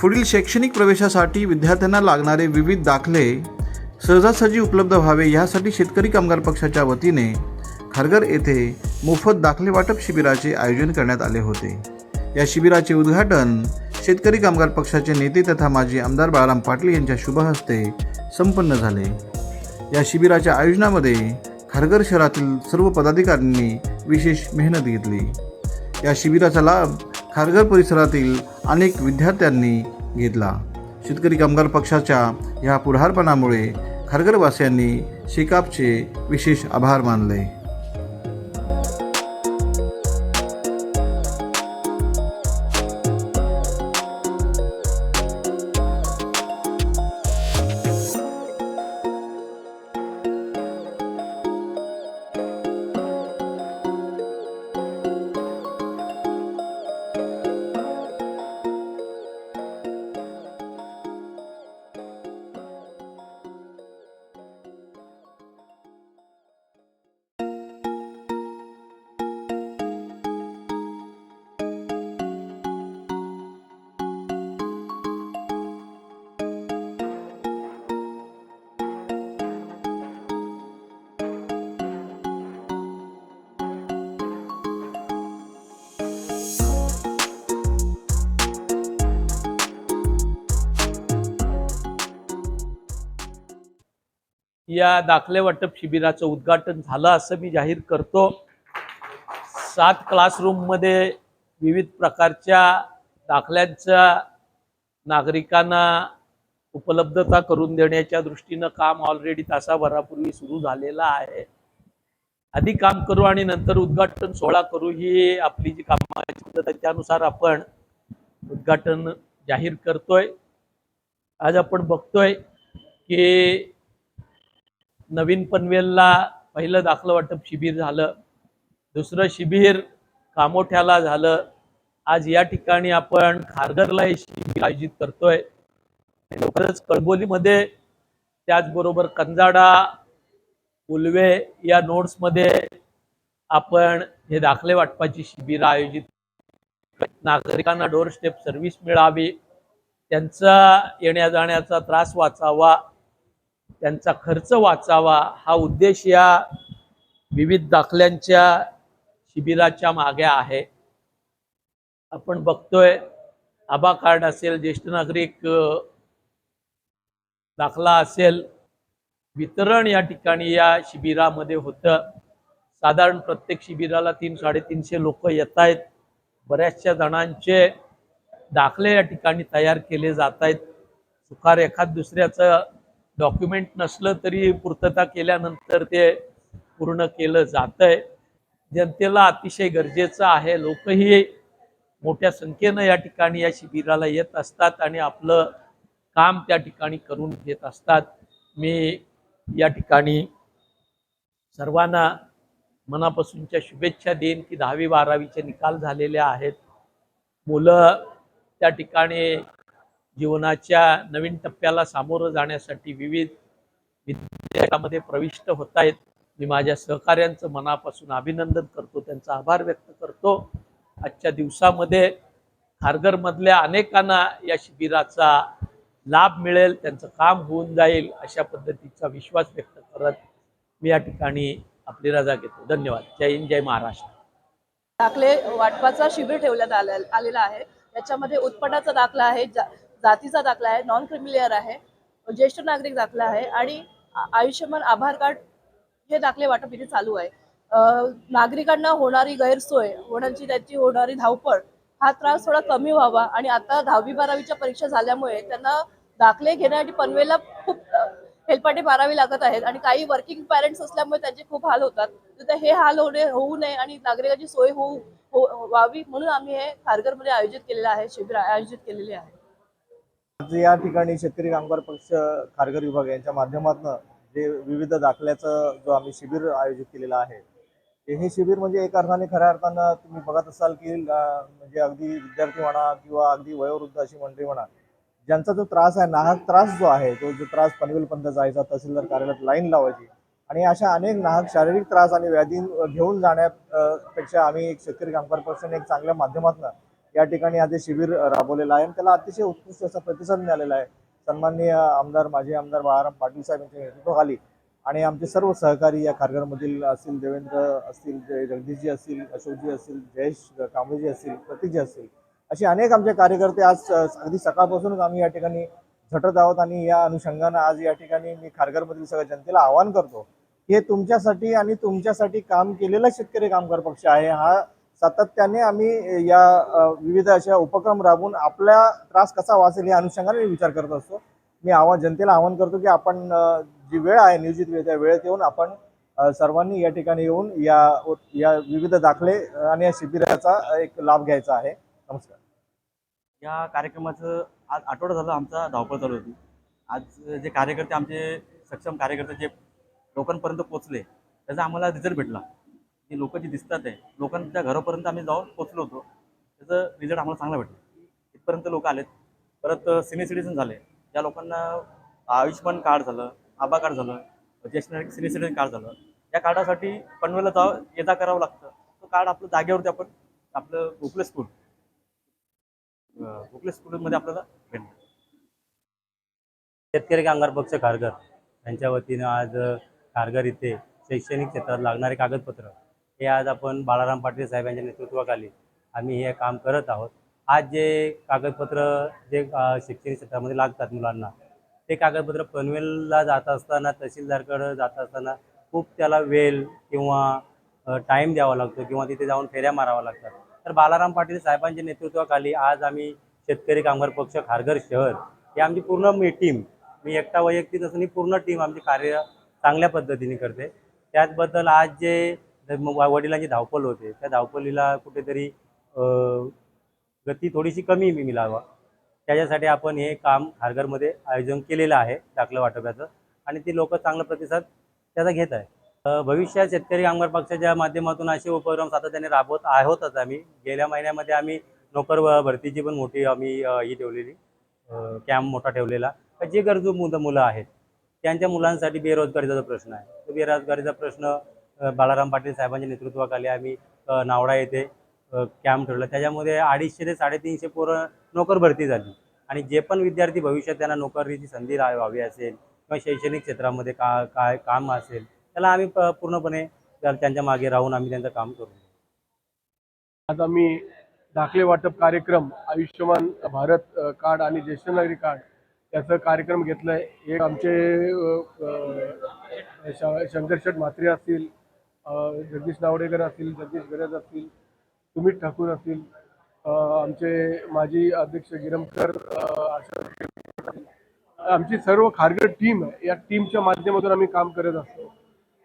पुढील शैक्षणिक प्रवेशासाठी विद्यार्थ्यांना लागणारे विविध दाखले सहजासहजी उपलब्ध व्हावे यासाठी शेतकरी कामगार पक्षाच्या वतीने खारघर येथे मोफत दाखले वाटप शिबिराचे आयोजन करण्यात आले होते. या शिबिराचे उद्घाटन शेतकरी कामगार पक्षाचे नेते तथा माजी आमदार बाळाराम पाटील यांच्या शुभ हस्ते संपन्न झाले. या शिबिराच्या आयोजनामध्ये खारघर शहरातील सर्व पदाधिकाऱ्यांनी विशेष मेहनत घेतली. या शिबिराचा लाभ खारघर परिसरातील अनेक विद्यार्थ्यांनी घेतला. शेतकरी कामगार पक्षाच्या ह्या पुढारपणामुळे खारघरवासियांनी शेकापचे विशेष आभार मानले. या दाखले वाटप शिबिराचं उद्घाटन झालं असं मी जाहीर करतो. सात क्लासरूममध्ये विविध प्रकारच्या दाखल्यांच्या नागरिकांना उपलब्धता करून देण्याच्या दृष्टीनं काम ऑलरेडी तासाभरापूर्वी सुरू झालेलं आहे. आधी काम करू आणि नंतर उद्घाटन सोहळा करू ही आपली जी कामाची आहे त्यानुसार आपण उद्घाटन जाहीर करतोय. आज आपण बघतोय की नवीन पनवेलला पहिलं दाखलं वाटप शिबिर झालं. दुसरं शिबिर कामोठ्याला झालं. आज या ठिकाणी आपण खारघरला हे शिबिर आयोजित करतोय. लवकरच कळबोलीमध्ये त्याचबरोबर कंजाडा उलवे या नोट्समध्ये आपण हे दाखले वाटपाची शिबिर आयोजित नागरिकांना डोर स्टेप सर्व्हिस मिळावी. त्यांचा येण्या जाण्याचा त्रास वाचावा. त्यांचा खर्च वाचावा हा उद्देश या विविध दाखल्यांच्या शिबिराच्या मागे आहे. आपण बघतोय आबा कार्ड असेल ज्येष्ठ नागरिक दाखला असेल वितरण या ठिकाणी या शिबिरामध्ये होतं. साधारण प्रत्येक शिबिराला तीन साडेतीनशे लोक येत आहेत बऱ्याचशा जणांचे दाखले या ठिकाणी तयार केले जात आहेत सुखार एखाद दुसऱ्याचं डॉक्युमेंट नसलं तरी पूर्तता केल्यानंतर ते पूर्ण केलं जातंय. जनतेला अतिशय गरजेचं आहे. लोकही मोठ्या संख्येनं या ठिकाणी या शिबिराला येत असतात आणि आपलं काम त्या ठिकाणी करून घेत असतात. मी या ठिकाणी सर्वांना मनापासूनच्या शुभेच्छा देईन की दहावी बारावीचे निकाल झालेले आहेत. मुलं त्या ठिकाणी जीवनाच्या नवीन टप्प्याला सामोरं जाण्यासाठी विविध विद्यापीठामध्ये प्रविष्ट होत आहेत मी माझ्या सहकाऱ्यांचं मनापासून अभिनंदन करतो. त्यांचा आभार व्यक्त करतो. आजच्या दिवसामध्ये खारघरमधल्या अनेकांना या शिबिराचा लाभ मिळेल त्यांचं काम होऊन जाईल अशा पद्धतीचा विश्वास व्यक्त करत मी या ठिकाणी आपली रजा घेतो. धन्यवाद. जय हिंद जय महाराष्ट्र. दाखले वाटपाचा शिबिर ठेवण्यात आलेला आहे. याच्यामध्ये उत्पन्नाचा दाखला आहे. जातीचा दाखला आहे नॉन क्रिमिलियर आहे ज्येष्ठ नागरिक दाखला आहे आणि आयुष्यमान आधार कार्ड हे दाखले वाटप इथे चालू आहे. नागरिकांना होणारी गैरसोय होण्याची त्याची होणारी धावपळ हा त्रास थोडा कमी व्हावा आणि आता दहावी बारावीच्या परीक्षा झाल्यामुळे त्यांना दाखले घेण्यासाठी पनवेलला खूप हेलपाटे मारावी लागत आहेत आणि काही वर्किंग पॅरेंट्स असल्यामुळे त्यांचे खूप हाल होतात. तर हे हाल होणे होऊ नये आणि नागरिकांची सोय होऊ हो- व्हावी म्हणून आम्ही हे खारघरमध्ये आयोजित केलेलं आहे शिबिर आयोजित केलेले आहे. आज या ठिकाणी शेतकरी कामगार पक्ष खारघर विभाग यांच्या माध्यमातून जे विविध दाखल्याचं जो आम्ही शिबिर आयोजित केलेलं आहे हे शिबिर म्हणजे एक अर्थाने खऱ्या अर्थानं तुम्ही बघत असाल की म्हणजे अगदी विद्यार्थी म्हणा किंवा अगदी वयोवृद्ध अशी मंडळी म्हणा ज्यांचा जो त्रास आहे नाहक त्रास जो आहे तो जो त्रास पनवेलपर्यंत जायचा तहसीलदार कार्यालयात लाईन लावायची आणि अशा अनेक नाहक शारीरिक त्रास आणि व्याधी घेऊन जाण्यापेक्षा आम्ही एक शेतकरी कामगार पक्षाने एक चांगल्या माध्यमातून या ठिकाणी आज शिबिर राबवलेलं आहे आणि त्याला अतिशय उत्कृष्ट असा प्रतिसाद मिळालेला आहे. सन्माननीय आमदार माजी आमदार बाळाराम पाटील साहेब यांच्या नेतृत्वाखाली आणि आमचे सर्व सहकारी या खारघरमधील असतील देवेंद्र असतील जय- जगदीशजी असतील अशोकजी असतील जयेश कांबळेजी असतील प्रतीकजी असतील असे अनेक आमचे कार्यकर्ते आज अगदी सकाळपासूनच आम्ही या ठिकाणी झटत आहोत आणि या अनुषंगानं आज या ठिकाणी मी खारघरमधील सगळ्या जनतेला आवाहन करतो हे तुमच्यासाठी आणि तुमच्यासाठी काम केलेला शेतकरी कामगार पक्ष आहे. हा सातत्याने आम्ही या विविध अशा उपक्रम राबवून आपला त्रास कसा वाचेल या अनुषंगाने मी विचार करत असतो. मी आव्हान जनतेला आवाहन करतो की आपण जी वेळ आहे नियोजित वेळ त्या वेळेत येऊन आपण सर्वांनी या ठिकाणी येऊन या या विविध दाखले आणि या शिबिराचा एक लाभ घ्यायचा आहे. नमस्कार. या कार्यक्रमाचं आज आठवडा झाला आमचा धावपळ चालू होती. आज जे कार्यकर्ते आमचे सक्षम कार्यकर्ते जे लोकांपर्यंत पोचले त्याचा आम्हाला रिझल्ट भेटला. जी लोक जी दिसतात आहे लोकांच्या घरापर्यंत आम्ही जाऊन पोचलो होतो. त्याचं रिझल्ट आम्हाला चांगला भेटला. इथपर्यंत लोक आलेत. परत सिनियर सिटीजन झाले. ज्या लोकांना आयुष्यमान कार्ड झालं आभा कार्ड झालं ज्येष्ठ नागरिक सिनियर सिटीजन कार्ड झालं. या कार्डासाठी पनवेलला जावं येता करावं लागतं. तो कार्ड आपलं जागेवरती आपण आपलं गोखले स्कूल गोखले स्कूलमध्ये आपल्याला भेटतं शेतकरी कामगार पक्ष खारघर. यांच्या वतीनं आज कारगर खारघर इथे शैक्षणिक क्षेत्रात लागणारे कागदपत्र हे आज आपण बाळाराम पाटील साहेबांच्या नेतृत्वाखाली आम्ही हे काम करत आहोत. आज जे कागदपत्र जे शैक्षणिक क्षेत्रामध्ये लागतात मुलांना ते कागदपत्र पनवेलला जात असताना तहसीलदारकडं जात असताना खूप त्याला वेल किंवा टाईम द्यावा लागतो किंवा तिथे जाऊन फेऱ्या माराव्या लागतात. तर बालाराम पाटील साहेबांच्या नेतृत्वाखाली आज आम्ही शेतकरी कामगार पक्ष खारघर शहर ही आमची पूर्ण मी टीम मी एकटा वैयक्तिक असून ही पूर्ण टीम आमची कार्य चांगल्या पद्धतीने करते. त्याचबद्दल आज जे म- वडिलांची धावपळ होते. त्या धावपळीला कुठेतरी गती थोडीशी कमी मी मिळावा. त्याच्यासाठी आपण हे काम खारघरमध्ये आयोजन केलेलं आहे दाखलं वाटपाचं आणि ती लोक चांगला प्रतिसाद त्याचा घेत आहे भविष्यात शेतकरी कामगार पक्षाच्या माध्यमातून असे उपक्रम सातत्याने राबवत आहोतच आम्ही. गेल्या महिन्यामध्ये आम्ही नोकर भरतीची पण मोठी आम्ही ही ठेवलेली. कॅम्प मोठा ठेवलेला. जे गरजू मुलं मुलं आहेत त्यांच्या मुलांसाठी बेरोजगारीचा प्रश्न आहे तो बेरोजगारीचा प्रश्न बाळाराम पाटील साहेबांच्या नेतृत्वाखाली आम्ही नावडा येथे कॅम्प ठेवला. त्याच्यामध्ये अडीचशे ते साडेतीनशे पोरं नोकर भरती झाली. आणि जे पण विद्यार्थी भविष्यात त्यांना नोकरीची संधी व्हावी असेल किंवा शैक्षणिक क्षेत्रामध्ये का काय काम असेल त्याला आम्ही पूर्णपणे त्यांच्या मागे राहून आम्ही त्यांचं काम करू. आज आम्ही दाखले वाटप कार्यक्रम आयुष्यमान भारत कार्ड आणि ज्येष्ठ नागरिक कार्ड याचा कार्यक्रम घेतलाय. एक आमचे शंकरशेठ म्हात्रे असतील जगदीश नावडेकर असतील जगदीश गरज असतील सुमित ठाकूर असतील आमचे माजी अध्यक्ष गिरमकर आमची सर्व खारगड टीम आहे. या टीमच्या माध्यमातून आम्ही काम करत असतो.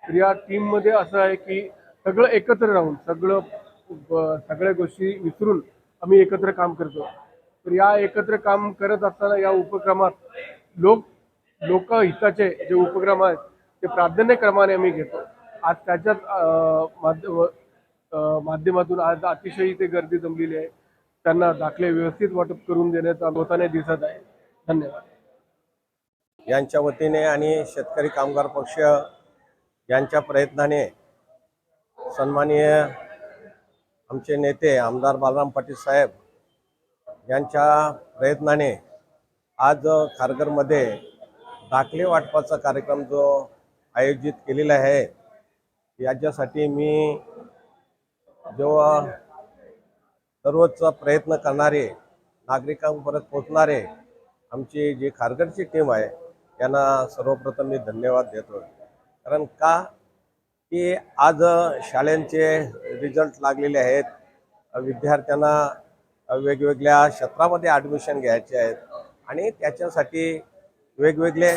तर या टीममध्ये असं आहे की सगळं एकत्र राहून सगळं सगळ्या गोष्टी विसरून आम्ही एकत्र काम करतो. तर या एकत्र काम करत असताना या उपक्रमात लोक लोकहिताचे जे उपक्रम आहेत ते प्राधान्यक्रमाने आम्ही घेतो. आज त्याच्यात माध्यम माध्यमातून आज अतिशय इथे गर्दी जमलेली आहे. त्यांना दाखले व्यवस्थित वाटप करून देण्याचा होताना दिसत आहे. धन्यवाद. यांच्या वतीने आणि शेतकरी कामगार पक्ष यांच्या प्रयत्नाने सन्माननीय आमचे नेते आमदार बालराम पाटील साहेब यांच्या प्रयत्नाने आज खारघरमध्ये दाखले वाटपाचा कार्यक्रम जो आयोजित केलेला आहे याच्यासाठी मी जेव्हा सर्वोच्च प्रयत्न करणारे नागरिकांपर्यंत पोचणारे आमची जी खारगडची टीम आहे त्यांना सर्वप्रथम मी धन्यवाद देतो कारण का? की आज शाळांचे रिझल्ट लागलेले आहेत. विद्यार्थ्यांना वेगवेगळ्या क्षेत्रामध्ये ॲडमिशन घ्यायचे आहेत. आणि त्याच्यासाठी वेगवेगळे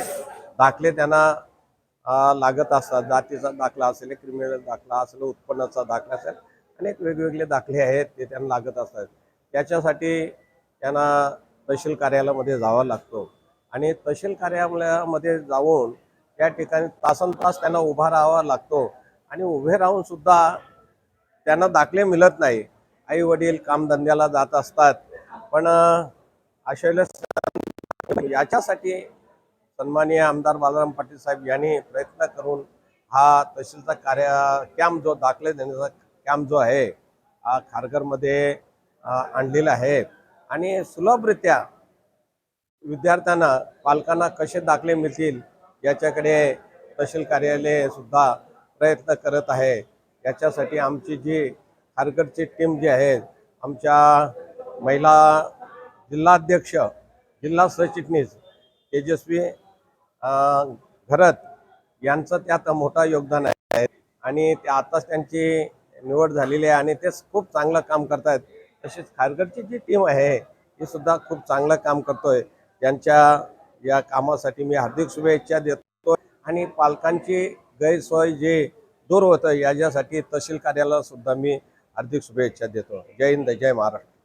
दाखले त्यांना लागत असतात. जातीचा दाखला असेल क्रिमिनल दाखला असेल उत्पन्नाचा दाखला असेल अनेक वेगवेगळे दाखले आहेत ते त्यांना लागत असतात. त्याच्यासाठी त्यांना तहसील कार्यालयामध्ये जावा लागतो. आणि तहसील कार्यालयामध्ये जाऊन त्या ठिकाणी तासन तास त्यांना उभा राहावा लागतो. आणि उभे राहून सुद्धा त्यांना दाखले मिळत नाही. आई वडील कामधंद्याला जात असतात. पण अं, अशा याच्यासाठी सन्माननीय आमदार बालाराम पाटील साहेब यांनी प्रयत्न करून हा तहसीलचा कार्य कॅम्प जो दाखले देण्याचा कॅम्प जो आहे हा खारघरमध्ये आणलेला आहे. आणि सुलभरित्या विद्यार्थ्यांना पालकांना कसे दाखले मिळतील याच्याकडे तहसील कार्यालय सुद्धा प्रयत्न करत आहे. याच्यासाठी आमची जी खारघरची टीम जी आहे आमच्या महिला जिल्हाध्यक्ष जिल्हा सरचिटणीस तेजस्वी घरत यांचं त्यात मोठा योगदान आहे. आणि ते आताच त्यांची निवड झालेली आहे आणि तेच खूप चांगलं काम करतायत. तसेच खारगडची जी टीम आहे ही सुद्धा खूप चांगलं काम करतोय. त्यांच्या या कामासाठी मी हार्दिक शुभेच्छा देतो. आणि पालकांची गैरसोय जे दूर होतं याच्यासाठी तहसील कार्यालयाला सुद्धा मी हार्दिक शुभेच्छा देतो. जय हिंद जय महाराष्ट्र.